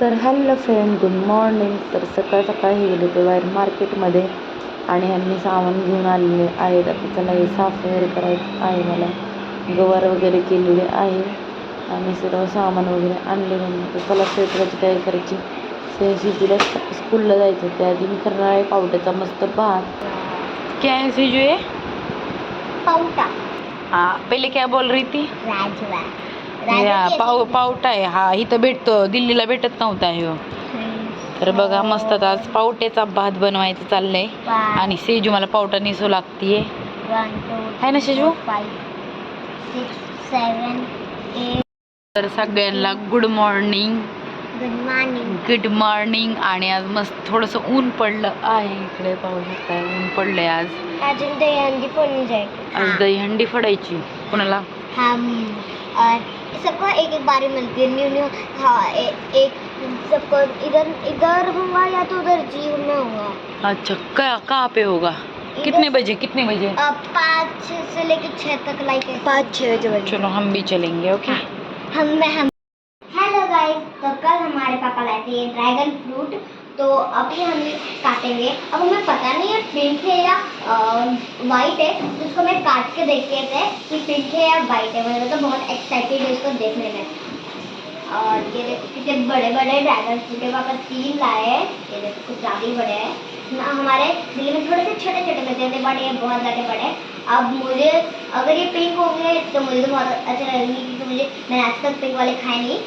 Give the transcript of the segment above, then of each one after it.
तर hello friend good morning. तर सकाळ सकाळी गेले ते बाहेर मार्केटमध्ये आणि ह्यांनी सामान घेऊन आलेले आहेत. आता त्याला हे साफ वगैरे करायचं आहे मला. गवार वगैरे केलेले आहे. आणि सर्व सामान वगैरे आणले तर चला स्वयंपाकाची तयारी करायची. सेन्सी तिला स्कूलला जायचं त्याआधी मी करणार आहे पावट्याचा मस्त भात. क्या है सीजू ये पावटा. हाँ पहले क्या बोल रही थी राजवा. या पाव पावटा आहे हा इथं भेटतो दिल्लीला भेटत नव्हता ह्यो. तर बघा मस्त आज पावट्याचा भात बनवायचं चाललंय. आणि सेजू मला पावटा निसू लागतीये. आहे ना शेजू तर सगळ्यांना good morning good morning good morning आणि आज मस्त थोडंसं ऊन पडलं. आहे इकडे पाहू शकताय ऊन पडलंय आज. अजून अंडी फोडणी जाएगी आज दहीहंडी फोडायची. कोणाला? और सबको एक एक बारी मिलती है न्यू न्यू। हाँ ए, एक सबको इधर इधर होगा या तो उधर जी में होगा। अच्छा क्या कहाँ पे होगा? कितने बजे कितने बजे? पाँच से लेके छः तक लाइक पाँच छः बजे चलो हम भी चलेंगे ओके? हम मैं हम। हेलो गाइस तो कल हमारे पापा लाए थे ये ड्रैगन फ्रूट तो अभी हम काटेंगे। अब हमें पता नहीं है पिंक है या वाइट है। उसको मैं काट के देखते थे कि पिंक है या वाइट है। मुझे तो बहुत एक्साइटेड है इसको देखने में। और ये देखो कितने बड़े बड़े ड्रैगन फ्रूट है पर तीन लाए हैं। ये देखो कुछ ज़्यादा ही बड़े हैं। हमारे दिल्ली में थोड़े से छोटे छोटे मिलते थे बट ये बहुत ज़्यादा बड़े अब मुझे, अगर ये पिंक होंगे तो मुझे तो बहुत अच्छे लगेंगे, क्योंकि मुझे, मैंने आज तक पिंक वाले खाए नहीं।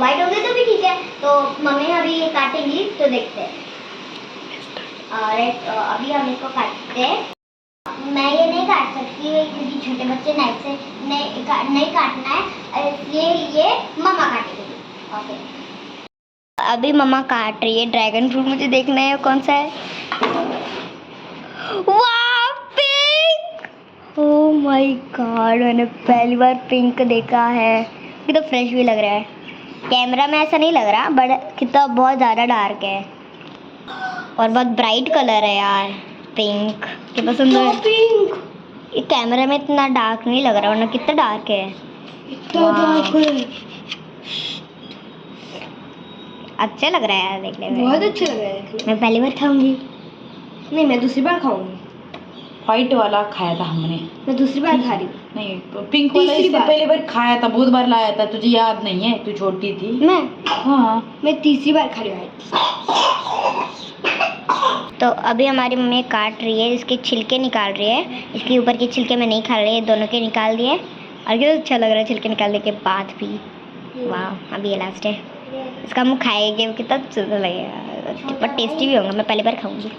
वाइट होंगे तो भी ठीक है तो मम्मी अभी ये काटेंगी तो देखते हैं। और अभी हम इसको काटते हैं। मैं ये नहीं काट सकती क्योंकि छोटे बच्चे नाइफ से नहीं नहीं काटना है, इसलिए ये मम्मा काटेगी। ओके अभी मम्मा काट रही है ड्रैगन फ्रूट मुझे देखना है कौन सा है? वाह पिंक ओह माय गॉड मैंने पहली बार पिंक देखा है। कितना तो फ्रेश भी लग रहा है। कैमरा में ऐसा नहीं लग रहा बट कितना बहुत ज़्यादा डार्क है। और बहुत ब्राइट कलर है यार पिंक कितना सुंदर। पिंक ये कैमरा में इतना डार्क नहीं लग रहा वरना कितना डार्क है। इतना dark है। अच्छा लग रहा है यार देखने में। बहुत अच्छा लग रहा है देखने मैं। पहली बार खाऊँगी। नहीं मैं दूसरी बार खाऊँगी। व्हाइट वाला खाया था हमने। मैं दूसरी बार खा रही हूँ। नहीं पिंक वाला इससे पहले बार खाया था बहुत बार लाया था तुझे याद नहीं है? तू छोटी थी। मैं? हाँ। मैं तीसरी बार खा रही हूँ। तो अभी हमारी मम्मी काट रही है इसके छिलके निकाल रही है। इसके ऊपर के छिलके में नहीं खा रही है दोनों के निकाल दिए। और कितना अच्छा लग रहा है छिलके निकालने के बाद भी। वाह अभी ये लास्ट है। इसका मुँह खाएँगे कितना सुंदर लगेगा। पर टेस्टी भी होगा मैं पहली बार खाऊँगी।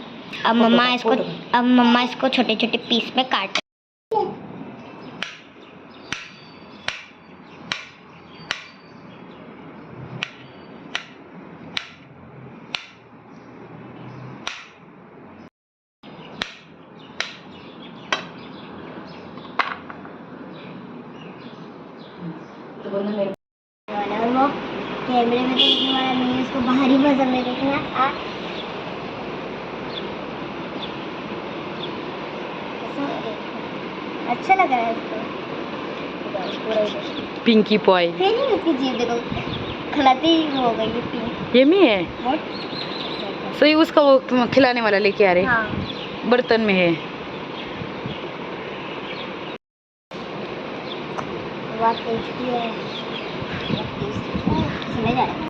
अब मम्मा इसको अब मम्मा इसको छोटे छोटे पीस में काट वाला और वो कैमरे में तो देखने वाला नहीं है उसको बाहर पसंद है देखना? अच्छा लग रहा है इसको। पिंकी पॉय। उसकी जीभ देखो। खिलाती हो गई पिंक। ये मी है? बहुत सही उसका वो खिलाने वाला लेके आ रहे? हाँ। बर्तन में है। बहुत टेस्टी है। बहुत tasty जा रहा है।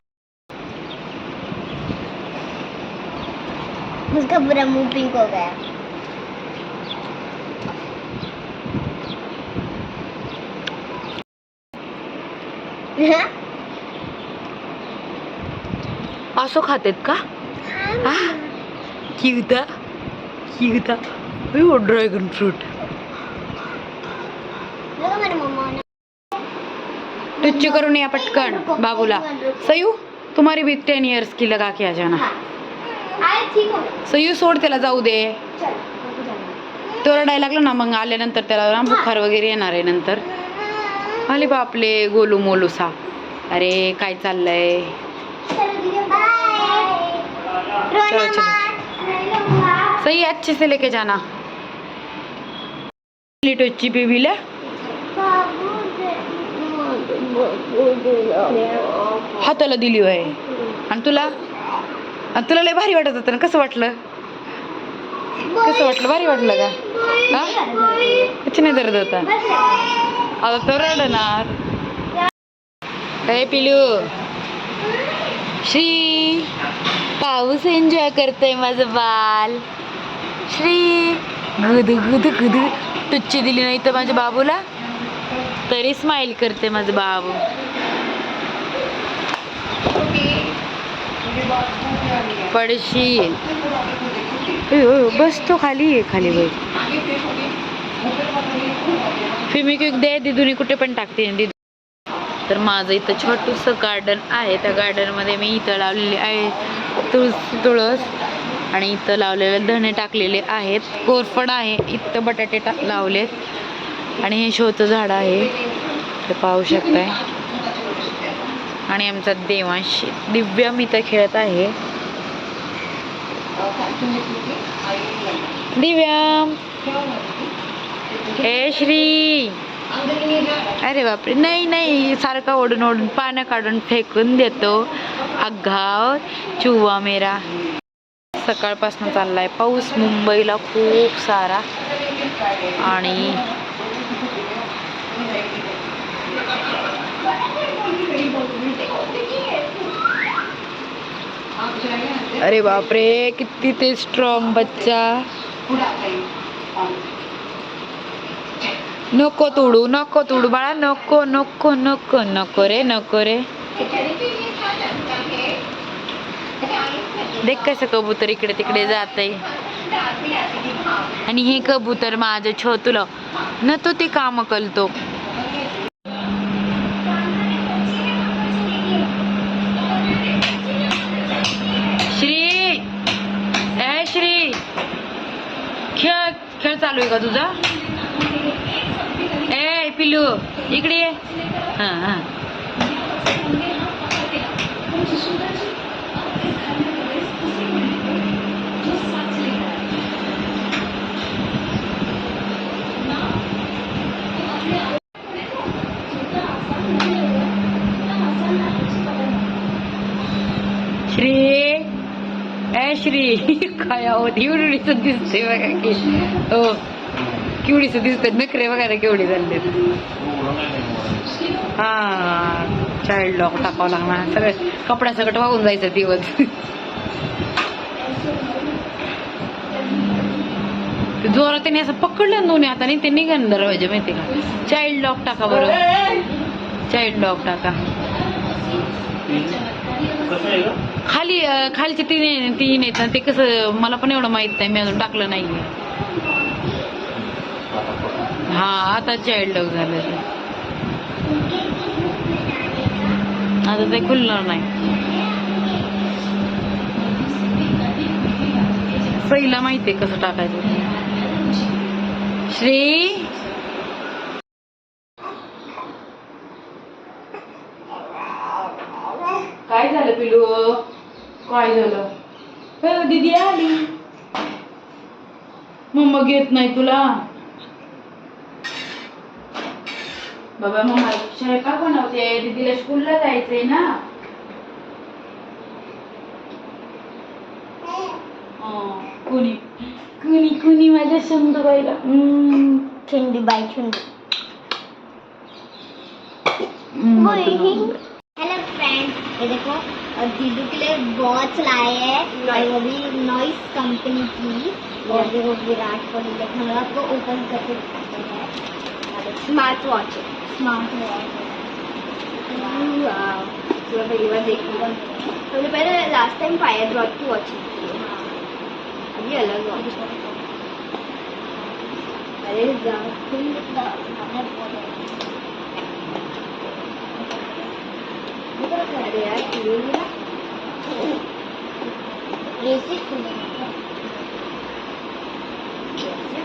उसका पूरा मुँह पिंक हो गया। हाँ? असं खातेत का? हा। किवता किवता हो ड्रॅगन फ्रूट टच्ची करून या पटकन बाबूला. सयू तुम्हारी भी टेन इयर्स की लगा के आ जाना. सयू सोड त्याला जाऊ दे. तो रडायला लागला ना मग आल्यानंतर त्याला ना बुखार वगैरे येणार आहे नंतर. आले बापले गोलू मोलूसा अरे काय चाललंय? चलो चलो, सही अच्छे से लेके जाना लिटोची बेबीला हाताला दिली आहे आणि तुला? आणि तुला लय भारी वाटत होतं ना कसं वाटलं? कसं वाटलं? भारी वाटलं का? हा? नाही दर्द होता? आता तर रडणार. काय पिलू. श्री पाऊस एन्जॉय करतोय माझं बाल. श्री गुद गुद गुद टुच्ची दिली नाही तर माझ्या बाबूला? तरी स्माइल करते माझं बाबू. पडशी. बस तो खाली आहे खाली बाई फिमिक्विक दे दिदूनी कुठे पण टाकते. दिदू तर माझं इथं छोटूसं गार्डन आहे. त्या गार्डनमध्ये मी इथं लावलेले आहे तुळस तुळस. आणि इथं लावलेले धणे टाकलेले आहेत. कोरफड आहे. इथं बटाटे टा लावलेत. आणि हे शोचं झाड आहे. ते पाहू शकताय. आणि आमचा देवांश मी तर खेळत आहे. दिव्या! हे श्री! अरे बापरे! नाही नाही सारखा ओढून ओढून पानं काढून फेकून देतो. अघाव चुवा मेरा. सकाळपासून चाललाय पाऊस मुंबईला खूप सारा. आणि अरे बापरे किती ते स्ट्रॉंग बच्चा. नको तोडू नको तोडू बाळा नको नको नको नको रे नको रे. देख कसं कबूतर इकडे तिकडे जात आणि हे कबूतर माझं छोतुलं न तो ते काम करतो. खेळ चालू आहे का तुझा? ए पिलू इकडे हाँ हाँ. श्री श्री काय आहोत एवढीच दिसते बघा की. हो. केवढीच दिसतात नखरे बघा ना केवढी झाले हा. चाइल्ड लॉक टाकावं लागणार. सगळं कपड्या सगळं वाहून जायचं दिवस. जोरात त्याने असं पकडलं दोन्ही हाताने ते निघण दरवाजे माहिती का? चाइल्ड लॉक टाका बरं. चाइल्ड लॉक टाका. खाली अं, खालचे तीन तीन आहेत ना ते कसं मला पण एवढं माहीत नाही मी अजून टाकलं नाही हा आता चाइल्ड लॉक झालं ते. आता ते खुलणार नाही. सईला माहितीये कसं टाकायचं. श्री काय झालं पिलू काय झालं? हो दीदी आली. मम्मा घेत नाही तुला. बाबा मम्मा स्वयंपाक बनवते. दीदीला स्कूलला जायचंय ना. कुणी? कुणी कुणी माझ्या शंभूबाईला हम्म. ठंडी बाई ठंडी हम्म, हेलो फ्रेंड्स ये देखो. और दीदू के लिए वॉच लाए हैं और वो भी नॉइस कंपनी की और देखो विराट कोहली देखो हम आपको ओपन करके दिखाते हैं। स्मार्ट वॉच स्मार्ट वॉच पहिली बार देखूँगा हमने पहले लास्ट टाइम फायर ड्रॉप की वॉच अभी अलग वॉच अरे अरे यार कैसे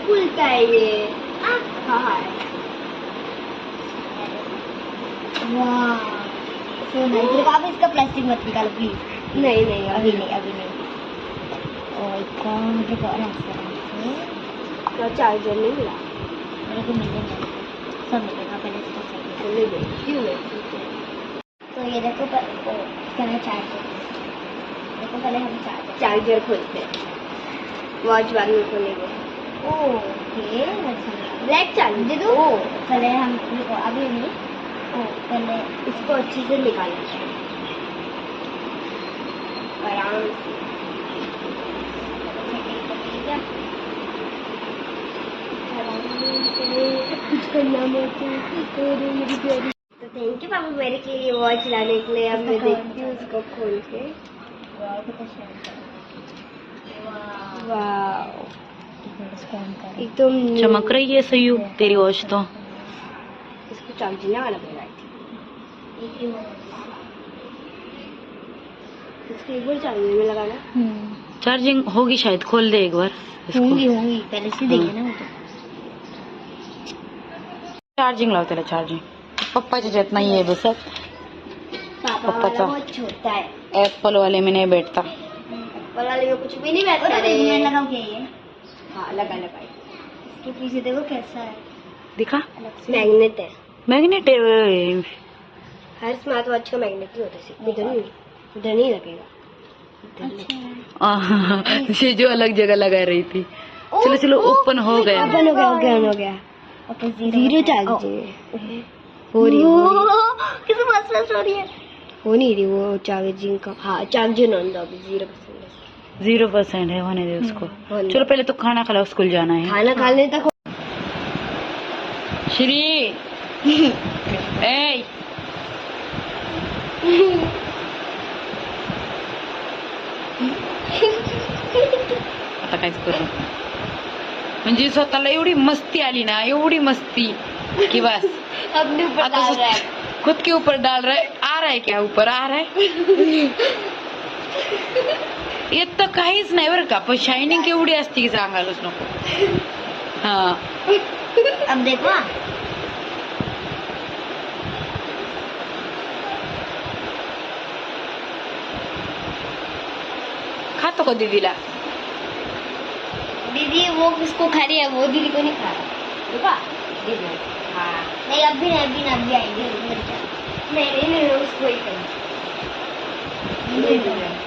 खुलता है। ये वाह सो आप इसका प्लास्टिक मत निकालो प्लीज़ नहीं नहीं अभी नहीं अभी नहीं और इसका तो चार्जर नहीं मिला मेरे को मिलेगा सब मिलेगा पहले इसको सही तो ये देखो पर ओ, इसका मैं चार्ज तो पहले हम चार्जर चार्जर खोलते हैं। वॉच बाद में खोलेंगे ओके ब्लैक चार्जर दे दो। ओ पहले हम देखो अभी नहीं ओ पहले इसको अच्छे से निकालना चाहिए। आराम से। कुछ करना मत। अरे मेरी प्यारी। तो थैंक यू पापा मेरे के लिए वॉच लाने के लिए अब मैं देखती हूँ उसको खोल के एकदम चमक रही है सयू तेरी वॉच तो। इसको चार्जिंग वाला पड़ेगा इसको एक बार चार्जिंग में लगाना। चार्जिंग होगी शायद खोल दे एक बार इसको। होंगी होंगी। पहले से देखे ना मुझे चार्जिंग लाव त्याला चार्जिंग पप्पाच्या ह्याच्यात नाही आहे बसत पापा पप्पाचा. वाला छोटा है. ऍपल वाले में नहीं बैठता. एप्पल वाले में कुछ भी नहीं बैठता रे. लगाऊँ क्या ये. हाँ लगा लगा. इसके पीछे देखो कैसा है. दिखा. मैग्नेट है. मैग्नेट है हर स्मार्ट वॉच का मैग्नेट ही होता है इधर नहीं इधर नहीं लगेगा। अच्छा ये जो अलग जगह लगा रही थी. चलो चलो ओपन हो गया. ओपन हो गया ओपन हो गया. ओके ज़ीरो चार्जिंग हो रही है, हो है। किसी मस्त हो रही है। हो नहीं रही वो चार्जिंग का। हाँ चार्जिंग ऑन अभी ज़ीरो परसेंट ज़ीरो परसेंट है होने दे उसको। चलो पहले तो खाना खा लो स्कूल जाना है। खाना खाने तक श्री। ए आता काहीच करू? म्हणजे स्वतःला एवढी मस्ती आली ना एवढी मस्ती. कि बस। अपने ऊपर डाल रहा है। खुद- के ऊपर डाल रहा है। आ रहा है क्या ऊपर? आ रहा है? येत तर काहीच नाही बरं का पण शायनिंग केवढी असते की सांगायलाच नको हा। अब देखो। खातो का दीदीला दीदी वो किसको खा रही है? वो दीदी को नहीं खा रहा। हाँ नहीं अभी नहीं अभी नहीं अभी आएँगे नहीं नहीं उसको ही नहीं